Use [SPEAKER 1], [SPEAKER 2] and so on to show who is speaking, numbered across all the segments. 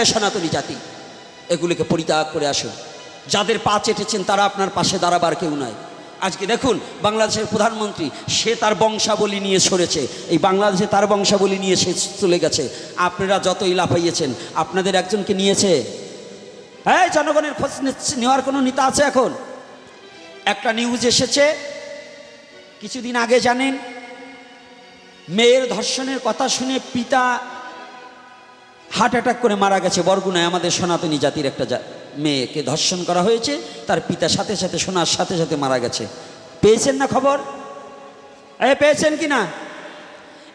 [SPEAKER 1] হ্যাঁ সনাতনী জাতি, এগুলিকে পরিত্যাগ করে আসুন। যাদের পা চেটেছেন, তারা আপনার পাশে দাঁড়াবার কেউ নয় আজকে দেখুন, বাংলাদেশের প্রধানমন্ত্রী, সে তার বংশাবলী নিয়ে সরেছে। এই বাংলাদেশে তার বংশাবলী নিয়ে সে চলে গেছে। আপনারা যতই লাফাইয়েছেন, আপনাদের একজনকে নিয়েছে। হ্যাঁ জনগণের খোঁজ নেওয়ার কোনো নেতা আছে এখন? একটা নিউজ এসেছে, কিছুদিন আগে জানেন, মেয়ের ধর্ষণের কথা শুনে পিতা হার্ট অ্যাটাক করে মারা গেছে, বরগুনায় আমাদের সনাতনী জাতির একটা মেয়েকে ধর্ষণ করা হয়েছে, তার পিতা সাথে সাথে শোনার সাথে সাথে মারা গেছে। পেয়েছেন না খবর? এ, পেয়েছেন কি না?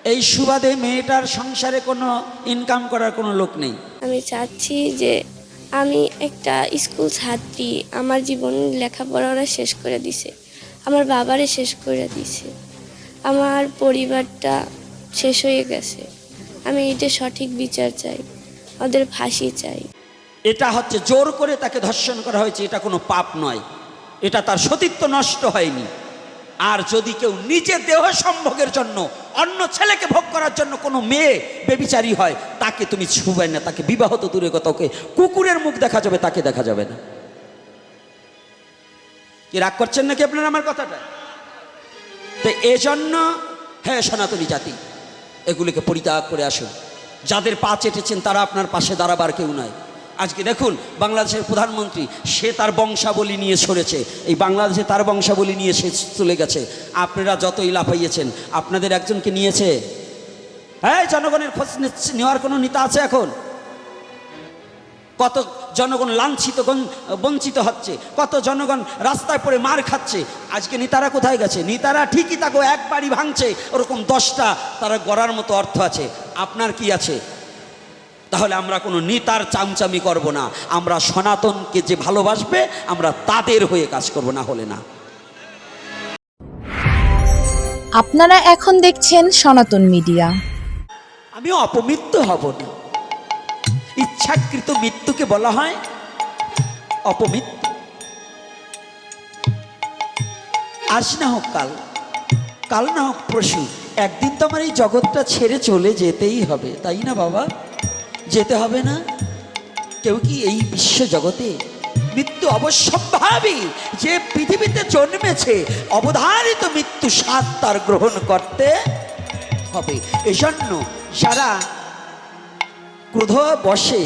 [SPEAKER 1] এই সুবাদে মেয়েটার সংসারে কোনো ইনকাম করার কোনো লোক নেই।
[SPEAKER 2] আমি চাচ্ছি যে আমি একটা স্কুল ছাত্রী, আমার জীবন লেখাপড়া শেষ করে দিছে, আমার বাবারে শেষ করে দিছে, আমার পরিবারটা শেষ হয়ে গেছে। আমি এটা সঠিক বিচার চাই, ওদের ফাঁসি চাই।
[SPEAKER 1] এটা হচ্ছে জোর করে তাকে ধর্ষণ করা হয়েছে, এটা কোনো পাপ নয়। এটা তার সতীত্ব নষ্ট হয়নি। আর যদি কেউ নিজের দেহ সম্ভোগের জন্য, অন্য ছেলেকে ভোগ করার জন্য কোনো মেয়ে বেবিচারী হয়, তাকে তুমি ছুবে না, তাকে বিবাহ তো দূরে কথা, ওকে কুকুরের মুখ দেখা যাবে, তাকে দেখা যাবে না। কি রাগ করছেন নাকি আপনারা আমার কথাটা? তো এজন্য হ্যাঁ সনাতনী জাতি। এগুলিকে পরিত্যাগ করে আসুন। যাদের পা চেটেছেন, তারা আপনার পাশে দাঁড়াবার কেউ নয় আজকে দেখুন, বাংলাদেশের প্রধানমন্ত্রী, সে তার বংশাবলী নিয়ে সরেছে। এই বাংলাদেশে তার বংশাবলী নিয়ে সে চলে গেছে। আপনারা যতই লাফাইয়েছেন, আপনাদের একজনকে নিয়েছে। হ্যাঁ জনগণের খোঁজ নেওয়ার কোনো নেতা আছে এখন? কত জনগণ লাঞ্ছিত বঞ্চিত হচ্ছে কত জনগণ রাস্তায় পড়ে মার খাচ্ছে। আজকে নেতারা কোথায় গেছে? নেতারা ঠিকই তাকে এক বাড়ি ভাঙছে ওরকম দশটা তারা গড়ার মতো অর্থ আছে। আপনার কি আছে? তাহলে আমরা কোনো নেতার চামচামি করব না। আমরা সনাতনকে যে ভালোবাসবে আমরা তাদের হয়ে কাজ করব না হলে না।
[SPEAKER 3] আপনারা এখন দেখছেন সনাতন মিডিয়া।
[SPEAKER 1] আমি অপমৃত্যু হব না। ইচ্ছাকৃত মৃত্যুকে বলা হয় অপমৃত্যু। আজ না হোক কাল কাল না হোক পরশু, একদিন তো আমার এই জগৎটা ছেড়ে চলে যেতেই হবে, তাই না বাবা? যেতে হবে না? কেউ কি এই বিশ্ব জগতে মৃত্যু অবশ্যম্ভাবী? যে পৃথিবীতে জন্মেছে, অবধারিত মৃত্যু স্বাদ তার গ্রহণ করতে হবে। এজন্য যারা ক্রোধ বসে।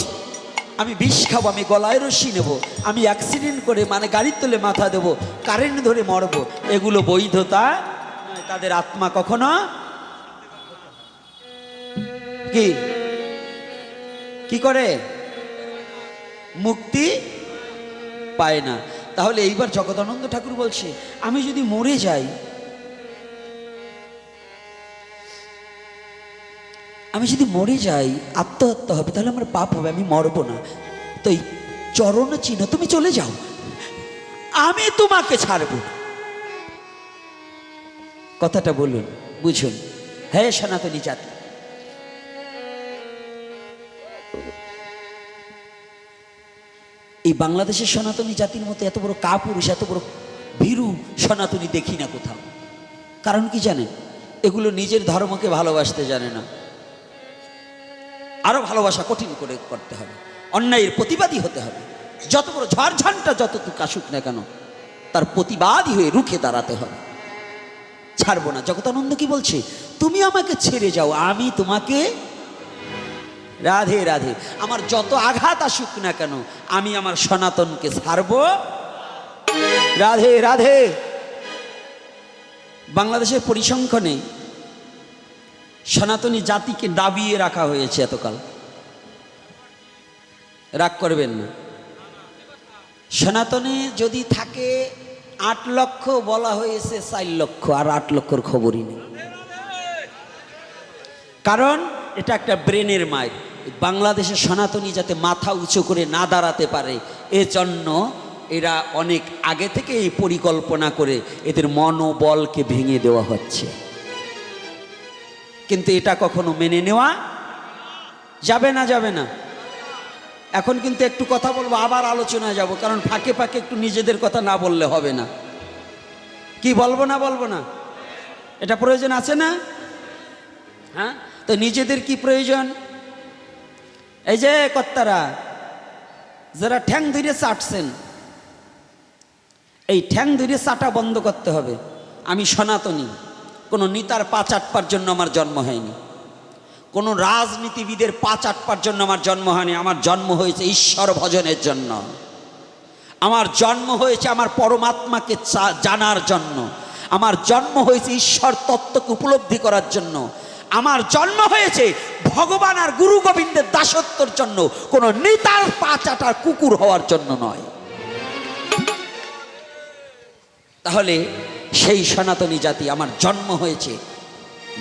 [SPEAKER 1] আমি বিষ খাব, আমি গলায় রশি নেব, আমি অ্যাক্সিডেন্ট করে মানে গাড়ির তলে মাথা দেব কারেন্ট ধরে মরব, এগুলো বৈধতা তাদের আত্মা কখনো কি? কি করে? মুক্তি পায় না। তাহলে এইবার জগদানন্দ ঠাকুর বলছে, আমি যদি মরে যাই আমি যদি মরে যাই, আত্মহত্যা হবে, তাহলে আমার পাপ হবে, আমি মরব না। তো এই চরণ চিহ্ন তুমি চলে যাও। আমি তোমাকে ছাড়ব কথাটা বলুন, বুঝুন। হ্যাঁ সনাতনী জাতি। এই বাংলাদেশের সনাতনী জাতির মতো এত বড় কাপুরুষ, এত বড় ভীরু সনাতনী দেখি না কোথাও। কারণ কি জানেন? এগুলো নিজের ধর্মকে ভালোবাসতে জানে না। আরও ভালোবাসা কঠিন করে করতে হবে। অন্যায়ের প্রতিবাদী হতে হবে। যত বড় ঝড়ঝানটা যত তুক আসুক না কেন, তার প্রতিবাদী হয়ে রুখে দাঁড়াতে হবে। ছাড়বো না। জগতানন্দ কি বলছে? তুমি আমাকে ছেড়ে যাও, আমি তোমাকে রাধে রাধে। আমার যত আঘাত আসুক না কেন, আমি আমার সনাতনকে ছাড়ব। রাধে রাধে। বাংলাদেশের পরিসংখ্যানে সনাতনী জাতিকে দাবিয়ে রাখা হয়েছে এতকাল। রাগ করবেন না। সনাতনে যদি থাকে, আট লক্ষ বলা হয়েছে চার লক্ষ, আর আট লক্ষর খবরই নেই। কারণ এটা একটা ব্রেনের মায়ের। বাংলাদেশের সনাতনী যাতে মাথা উঁচু করে না দাঁড়াতে পারে, এজন্য এরা অনেক আগে থেকে এই পরিকল্পনা করে এদের মনোবলকে ভেঙে দেওয়া হচ্ছে। কিন্তু এটা কখনো মেনে নেওয়া যাবে না যাবে না। এখন কিন্তু একটু কথা বলব, আবার আলোচনায় যাব, কারণ ফাঁকে ফাঁকে একটু নিজেদের কথা না বললে হবে না। কি বলব না বলব না? এটা প্রয়োজন আছে না? হ্যাঁ? তো নিজেদের কি প্রয়োজন? এই যে কর্তারা, যারা ঠ্যাং ধরে চাটছেন, এই ঠ্যাং ধরে চাটা বন্ধ করতে হবে। আমি সনাতনী। কোনো নেতার পা চাটপার জন্য আমার জন্ম হয়নি। কোনো রাজনীতিবিদের পা চাটপার জন্য আমার জন্ম হয়নি, আমার জন্ম হয়েছে ঈশ্বর ভজনের জন্য। আমার জন্ম হয়েছে আমার পরমাত্মাকে জানার জন্য। আমার জন্ম হয়েছে ঈশ্বর তত্ত্বকে উপলব্ধি করার জন্য। আমার জন্ম হয়েছে ভগবান আর গুরু গোবিন্দের দাসত্বর জন্য। কোনো নেতার পা চাটার কুকুর হওয়ার জন্য নয়। তাহলে সেই সনাতনী জাতি আমার জন্ম হয়েছে।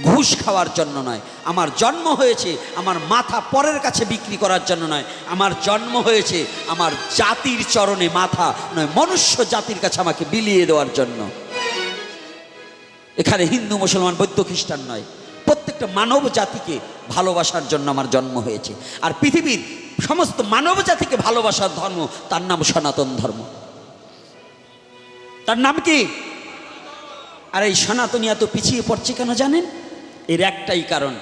[SPEAKER 1] ঘুষ খাওয়ার জন্য নয়। আমার জন্ম হয়েছে, আমার মাথা পরের কাছে বিক্রি করার জন্য নয়। আমার জন্ম হয়েছে, আমার জাতির চরণে মাথা নয়, মনুষ্য জাতির কাছে আমাকে বিলিয়ে দেওয়ার জন্য। এখানে হিন্দু, মুসলমান, বৌদ্ধ, খ্রিস্টান নয়। প্রত্যেকটা মানব জাতিকে ভালোবাসার জন্য আমার জন্ম হয়েছে। আর পৃথিবীর সমস্ত মানব জাতিকে ভালোবাসার ধর্ম, তার নাম সনাতন ধর্ম। তার নাম কি? আর এই সনাতনী এত পিছিয়ে পড়ছে কেন জানেন? এর একটাই কারণ,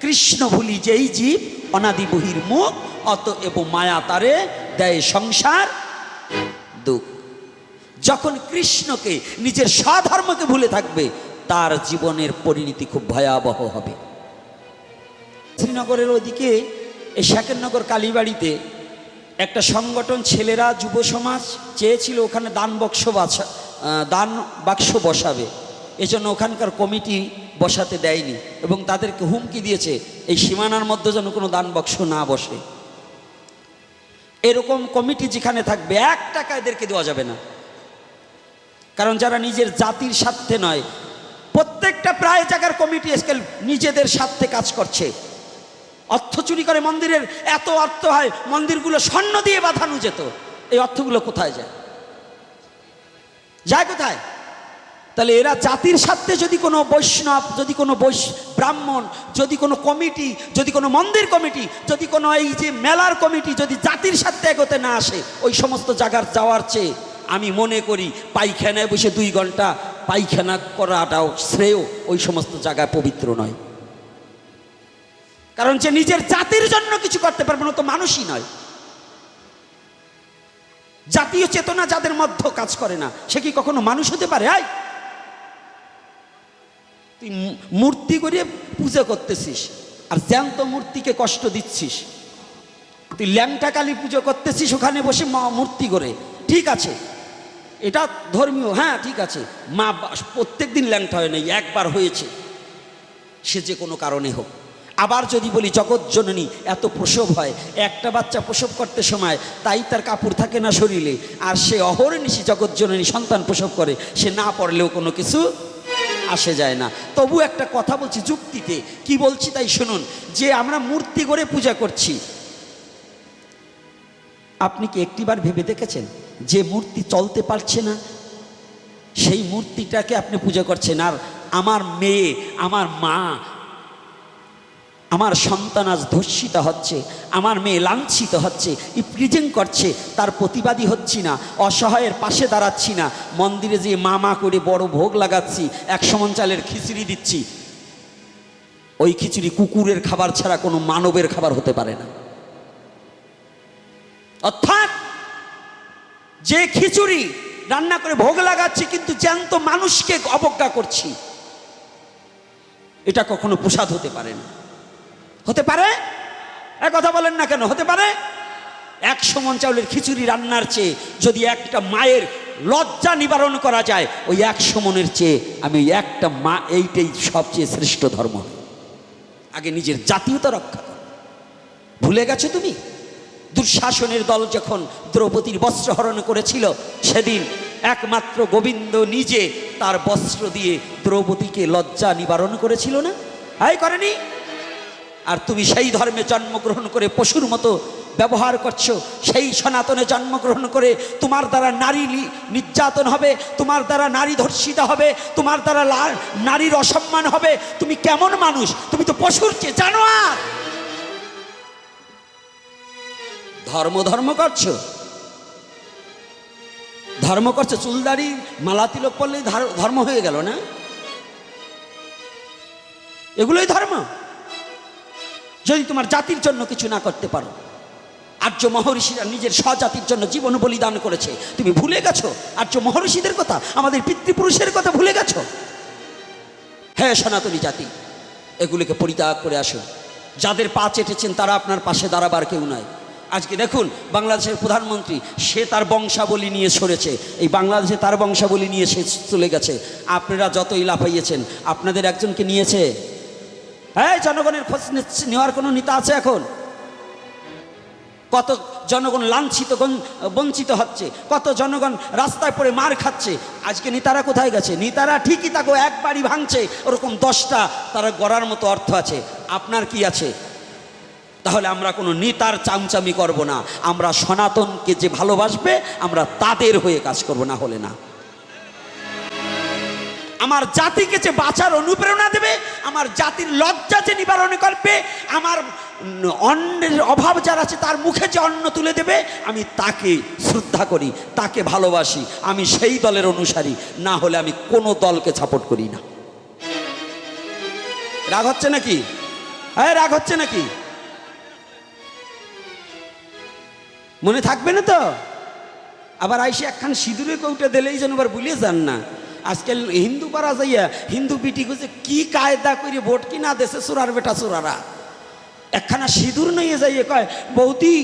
[SPEAKER 1] কৃষ্ণ ভুলি যেই জীব অনাদি বহির মুখ অত এবং মায়া তারে দেয় সংসার, দুঃখ। যখন কৃষ্ণকে নিজের স্বধর্মকে ভুলে থাকবে, তার জীবনের পরিণতি খুব ভয়াবহ হবে। শ্রীনগরের ওদিকে এই শাকেরনগর কালীবাড়িতে একটা সংগঠন, ছেলেরা যুব সমাজ চেয়েছিল ওখানে দান বক্স বাছা দান বাক্স বসাবে। এজন্য ওখানকার কমিটি বসাতে দেয়নি এবং তাদেরকে হুমকি দিয়েছে এই সীমানার মধ্যে যেন কোনো দান বক্স না বসে। এরকম কমিটি যেখানে থাকবে, এক টাকা এদেরকে দেওয়া যাবে না। কারণ যারা নিজের জাতির স্বার্থে নয়, প্রত্যেকটা প্রায় জায়গার কমিটি স্কেল নিজেদের স্বার্থে কাজ করছে। অর্থ চুরি করে মন্দিরের এত অর্থ হয়, মন্দিরগুলো স্বর্ণ দিয়ে বাঁধানো যেত। এই অর্থগুলো কোথায় যায়? যায় কোথায়? তাহলে এরা জাতির স্বার্থে যদি কোনো বৈষ্ণব, যদি কোনো বৈশ, ব্রাহ্মণ, যদি কোনো কমিটি, যদি কোনো মন্দির কমিটি, যদি কোনো এই যে মেলার কমিটি যদি জাতির স্বার্থে এগোতে না আসে, ওই সমস্ত জায়গার যাওয়ার চেয়ে আমি মনে করি পায়খানায় বসে দুই ঘণ্টা পায়খানা করাটাও শ্রেয়, ওই সমস্ত জায়গায় পবিত্র নয়। কারণ যে নিজের জাতির জন্য কিছু করতে পারবে না তো মানুষই নয়। জাতীয় চেতনা যাদের মধ্যে কাজ করে না, সে কি কখনো মানুষ হতে পারে? আয়! তুই মূর্তি করে পূজা করতেছিস, আর জ্যান্ত মূর্তিকে কষ্ট দিচ্ছিস। তুই ল্যাংটা কালী পুজো করতেছিস, ওখানে বসে মা- মূর্তি করে। ঠিক আছে। এটা ধর্মীয় হ্যাঁ ঠিক আছে। মা প্রত্যেক দিন ল্যাংটা হয় নাই, একবার হয়েছে। সে যে কোনো কারণে হোক। আবার যদি বলি, জগৎ জননী, এত প্রসব হয়। একটা বাচ্চা প্রসব করতে সময় তাই তার কাপড় থাকে না শরীরে। আর সে অহর্নিশি জগৎ জননী সন্তান প্রসব করে। সে না পড়লেও কোনো কিছু আসে যায় না। তবু একটা কথা বলছি যুক্তিতে। কি বলছি তাই শুনুন। যে আমরা মূর্তি করে পূজা করছি, আপনি কি একটিবার ভেবে দেখেছেন? যে মূর্তি চলতে পারছে না, সেই মূর্তিটাকে আপনি পূজা করছেন। আর আমার মেয়ে, আমার মা আমার সন্তান আজ ধর্ষিত হচ্ছে, আমার মেয়ে লাঞ্ছিত হচ্ছে ইপ্রিজেন্ট করছে, তার প্রতিবাদী হচ্ছি না, অসহায়ের পাশে দাঁড়াচ্ছি না, মন্দিরে যে মা মা করে বড় ভোগ লাগাচ্ছি এক সমন চালের খিচুড়ি দিচ্ছি। ওই খিচুড়ি কুকুরের খাবার ছাড়া কোনো মানবের খাবার হতে পারে না। অর্থাৎ যে খিচুড়ি রান্না করে ভোগ লাগাচ্ছি, কিন্তু জ্যান্ত মানুষকে অবজ্ঞা করছি, এটা কখনো প্রসাদ হতে পারে না। হতে পারে? এ কথা বলেন না কেন? হতে পারে? একশো মন চাউলের খিচুড়ি রান্নার চেয়ে যদি একটা মায়ের লজ্জা নিবারণ করা যায়, ওই একশো মনের চেয়ে আমি ওই একটা মা এইটাই সবচেয়ে শ্রেষ্ঠ ধর্ম। আগে নিজের জাতীয়তা রক্ষা ভুলে গেছো তুমি? দুঃশাসনের দল যখন দ্রৌপদীর বস্ত্রহরণ করেছিল, সেদিন একমাত্র গোবিন্দ নিজে তার বস্ত্র দিয়ে দ্রৌপদীকে লজ্জা নিবারণ করেছিল না? আয় করেনি? আর তুমি সেই ধর্মে জন্মগ্রহণ করে পশুর মতো ব্যবহার করছ, সেই সনাতনে জন্মগ্রহণ করে তোমার দ্বারা নারী নির্যাতন হবে, তোমার দ্বারা নারী ধর্ষিত হবে, তোমার দ্বারা নারীর অসম্মান হবে। তুমি কেমন মানুষ? তুমি তো পশুর চেয়ে জানো আর ধর্ম ধর্ম করছ? ধর্ম করছ? চুলদারি, মালা তিলক পড়লে ধর্ম হয়ে গেল না? এগুলোই ধর্ম। যদি তোমার জাতির জন্য কিছু না করতে পারো। আর্য মহর্ষিরা নিজের স্বজাতির জন্য জীবন বলিদান করেছে। তুমি ভুলে গেছো? আর্য মহর্ষিদের কথা? আমাদের পিতৃপুরুষের কথা ভুলে গেছো? হ্যাঁ সনাতনী জাতি, এগুলিকে পরিত্যাগ করে আসুন যাদের পা চেটেছেন তারা আপনার পাশে দাঁড়াবার কেউ নয় আজকে দেখুন, বাংলাদেশের প্রধানমন্ত্রী, সে তার বংশাবলী নিয়ে সরেছে। এই বাংলাদেশে তার বংশাবলী নিয়ে সে চলে গেছে। আপনারা যতই লাফাইয়েছেন, আপনাদের একজনকে নিয়েছে? জনগণের খোঁজ নেওয়ার কোনো নেতা আছে এখন? কত জনগণ লাঞ্ছিত বঞ্চিত হচ্ছে, কত জনগণ রাস্তায় পড়ে মার খাচ্ছে, আজকে নেতারা কোথায় গেছে? নেতারা ঠিকই তাকে এক বাড়ি ভাঙছে, ওরকম দশটা, তারা গড়ার মতো অর্থ আছে। আপনার কি আছে? তাহলে আমরা কোনো নেতার চামচামি করব না। আমরা সনাতনকে যে ভালোবাসবে, আমরা তাদের হয়ে কাজ করব, না হলে না। আমার জাতিকে যে বাঁচার অনুপ্রেরণা দেবে আমার জাতির লজ্জা যে নিবারণ করবে আমার উম, অন্নের অভাব যার আছে তার মুখে যে অন্ন তুলে দেবে আমি তাকে শ্রদ্ধা করি তাকে ভালোবাসি আমি সেই দলের অনুসারী না হলে আমি কোনো দলকে সাপোর্ট করি না। রাগ হচ্ছে নাকি? হ্যাঁ রাগ হচ্ছে নাকি? মনে থাকবে না তো? আবার আইসে একখান সিঁদুরে কৌটা দিলেই যেন আবার ভুলে যান না। আজকাল হিন্দু পাড়া যাইয়া হিন্দু বিটি খুঁজে কি কায়দা করে ভোট কিনা দেশে চোরার বেটা চোরারা একখানা সিঁদুর নিয়ে যাইয়ে কয়, বৌদি,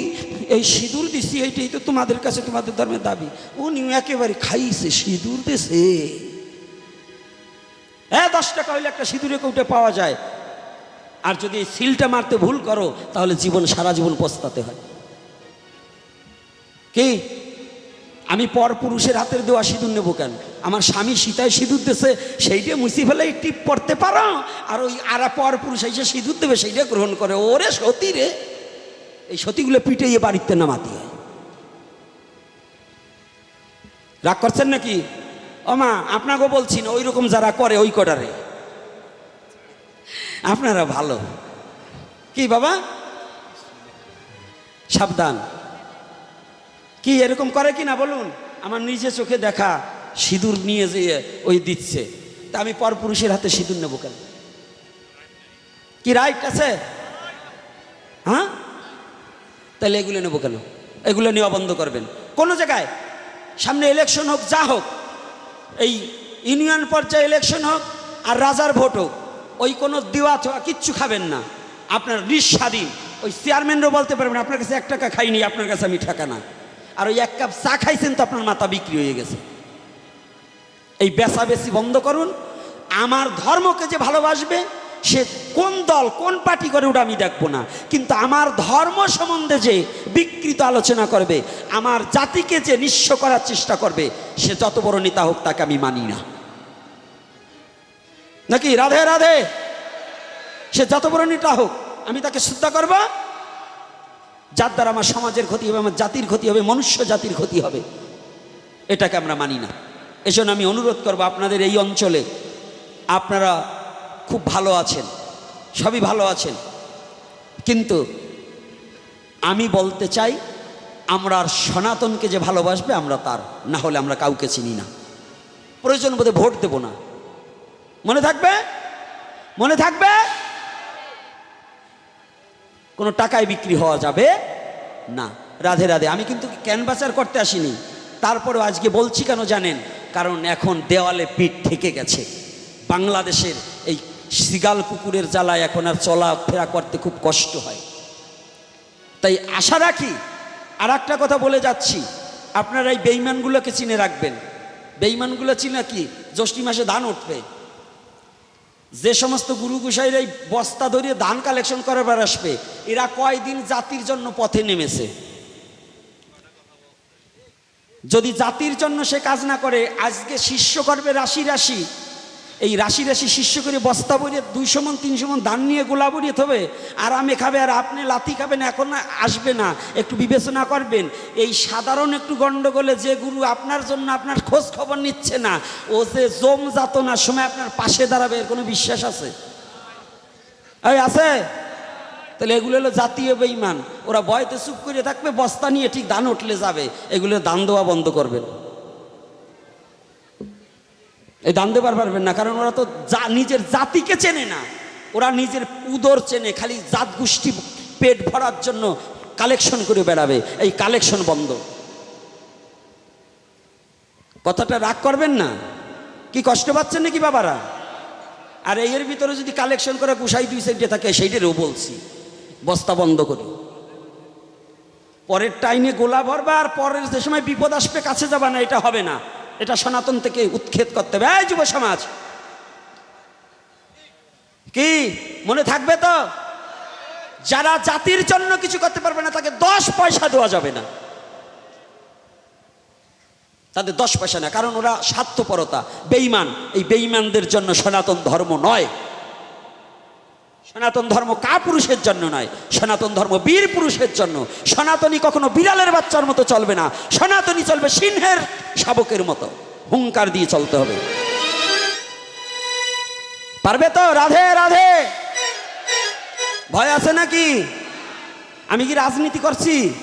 [SPEAKER 1] এই সিঁদুর দিছি, এইটাই তো তোমাদের কাছে তোমাদের ধর্মের দাবি। উনি একেবারে খাইছে, সিঁদুর দেশে হ্যাঁ দশ টাকা হইলে একটা সিঁদুরে কৌটে পাওয়া যায়। আর যদি এই সিলটা মারতে ভুল করো, তাহলে জীবন সারা জীবন পস্তাতে হয়। কি? আমি পর পুরুষের হাতের দেওয়া সিঁদুর নেব কেন? আমার স্বামী সীতায় সিঁদুর দেশে সেইটা মুছি ফেলে টিপ পড়তে পারো? আর ওই আর পর পুরুষ এসে সিঁদুর দেবে, সেইটা গ্রহণ করে। ওরে সতী রে, এই সতীগুলো পিটাইয়ে বাড়িতে নামাতি রাগ করছেন নাকি? ও মা, আপনাকে বলছি না ওই রকম যারা করে, ওই কটারে। আপনারা ভালো। কি বাবা? সাবধান। কি এরকম করে কি না বলুন? আমার নিজে চোখে দেখা সিঁদুর নিয়ে যেয়ে ওই দিচ্ছে। তা আমি পরপুরুষের হাতে সিঁদুর নেব কেন? কি রাইট আছে? হ্যাঁ? তাহলে এগুলো নেব কেন? এগুলো নেওয়া বন্ধ করবেন। কোনো জায়গায়, সামনে ইলেকশন হোক, যা হোক, এই ইউনিয়ন পর্যায়ে ইলেকশন হোক আর রাজার ভোট হোক, ওই কোনো দেওয়া ছোয়া কিচ্ছু খাবেন না। আপনার নিঃস্বাধীন। ওই চেয়ারম্যানরাও বলতে পারবেন, আপনার কাছে এক টাকা খাইনি, আপনার কাছে আমি টাকা না। আর ওই এক কাপ চা খাইছেন তো আপনার মাথা বিক্রি হয়ে গেছে। এই বেচা বেশি বন্ধ করুন। আমার ধর্মকে যে ভালোবাসবে, সে কোন দল, কোন পার্টি করে ওটা আমি দেখব না। কিন্তু আমার ধর্ম সম্বন্ধে যে বিকৃত আলোচনা করবে, আমার জাতিকে যে নিঃস্ব করার চেষ্টা করবে, সে যত বড় নেতা হোক তাকে আমি মানি না। নাকি রাধে রাধে? সে যত বড় নেতা হোক, আমি তাকে শ্রদ্ধা করব? যার দ্বারা আমার সমাজের ক্ষতি হবে, আমার জাতির ক্ষতি হবে, মনুষ্য জাতির ক্ষতি হবে। এটাকে আমরা মানি না। এজন্য আমি অনুরোধ করব আপনাদের এই অঞ্চলে আপনারা খুব ভালো আছেন, সবই ভালো আছেন। কিন্তু আমি বলতে চাই, আমরা আর সনাতনকে যে ভালোবাসবে, আমরা তার, না হলে আমরা কাউকে চিনি না। প্রয়োজন বোধে ভোট দেব না। মনে থাকবে? মনে থাকবে? কোনো টাকায় বিক্রি হওয়া যাবে না। রাধে রাধে, আমি কিন্তু ক্যানভাসার করতে আসিনি। তারপরেও আজকে বলছি কেন জানেন? কারণ এখন দেওয়ালে পিঠ থেকে গেছে। বাংলাদেশের এই সিগাল কুকুরের জ্বালায় এখন আর চলাফেরা করতে খুব কষ্ট হয়। তাই আশা রাখি আর একটা কথা বলে যাচ্ছি। আপনারা এই বেইমানগুলোকে চিনে রাখবেন। বেইমানগুলো চিনা কি? জ্যৈষ্ঠী মাসে ধান উঠবে। যে সমস্ত গুরু গুসাইরা এই বস্তা ধরিয়ে ধান কালেকশন করাবার আসবে, এরা কয়দিন জাতির জন্য পথে নেমেছে? যদি জাতির জন্য সে কাজ না করে, আজকে শিষ্য করবে রাশি রাশি এই রাশি রাশি শিষ্য করে বস্তা ভরিয়ে দুইশো মন তিনশো মন ধান নিয়ে গোলা ভরিয়ে থবে। আরামে খাবে আর আপনি লাথি খাবেন, এখন আসবে না। একটু বিবেচনা করবেন। এই সাধারণ একটু গন্ডগোলে যে গুরু আপনার জন্য আপনার খোঁজ খবর নিচ্ছে না, ও যে জম যাতনার সময় আপনার পাশে দাঁড়াবে, এর কোনো বিশ্বাস আছে? এই আছে? তাহলে এগুলো হলো জাতীয় বেইমান ওরা ভয়তে চুপ করে থাকবে, বস্তা নিয়ে ঠিক ধান উঠলে যাবে। এগুলো দান দেওয়া বন্ধ করবেন। এই দান দেবার পারবেন না, কারণ ওরা তো জা- নিজের জাতিকে চেনে না। ওরা নিজের উদর চেনে, খালি জাত গোষ্ঠী পেট ভরার জন্য কালেকশন করে বেড়াবে। এই কালেকশন বন্ধ। কথাটা রাগ করবেন না। কি কষ্ট পাচ্ছেন নাকি বাবারা? আর এর ভিতরে যদি কালেকশন করে গুসাই দুই সাইডে থাকে, সেইটারও বলছি। বস্তা বন্ধ করি। পরের টাইমে গোলা ভরবা, আর পরের যে সময় বিপদ আসবে, কাছে যাবা না, এটা হবে না। এটা সনাতন থেকে উৎক্ষেপ করতে হবে। যুব সমাজ। কি? মনে থাকবে তো? যারা জাতির জন্য কিছু করতে পারবে না, তাকে দশ পয়সা দেওয়া যাবে না। তাদের দশ পয়সা না, কারণ ওরা স্বার্থপরতা বেইমান এই বেইমানদের জন্য সনাতন ধর্ম নয়। সনাতন ধর্ম কা পুরুষের জন্য নয়? সনাতন ধর্ম বীর পুরুষের জন্য। সনাতনী কখনো বিড়ালের বাচ্চার মতো চলবে না। সনাতনী চলবে সিংহের শাবকের মতো। হুঙ্কার দিয়ে চলতে হবে। পারবে তো? রাধে রাধে। ভয় আছে নাকি? আমি কি রাজনীতি করছি?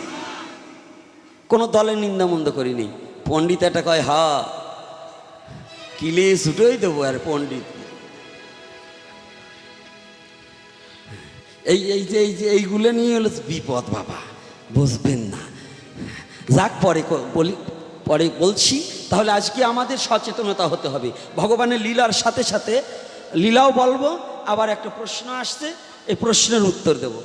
[SPEAKER 1] কোনো দলের নিন্দা মন্দ করিনি। পণ্ডিত একটা কয়, হা, কিলে ছুটোই দেবো আর পণ্ডিত। এই এই যে এই যে, এইগুলো নিয়ে হলো বিপদ, বাবা। বুঝবেন না। যাক, পরে বলি, পরে বলছি। তাহলে আজকে আমাদের সচেতনতা হতে হবে। ভগবানের লীলার সাথে সাথে লীলাও বলব, আবার একটা প্রশ্ন আসছে, এই প্রশ্নের উত্তর দেব।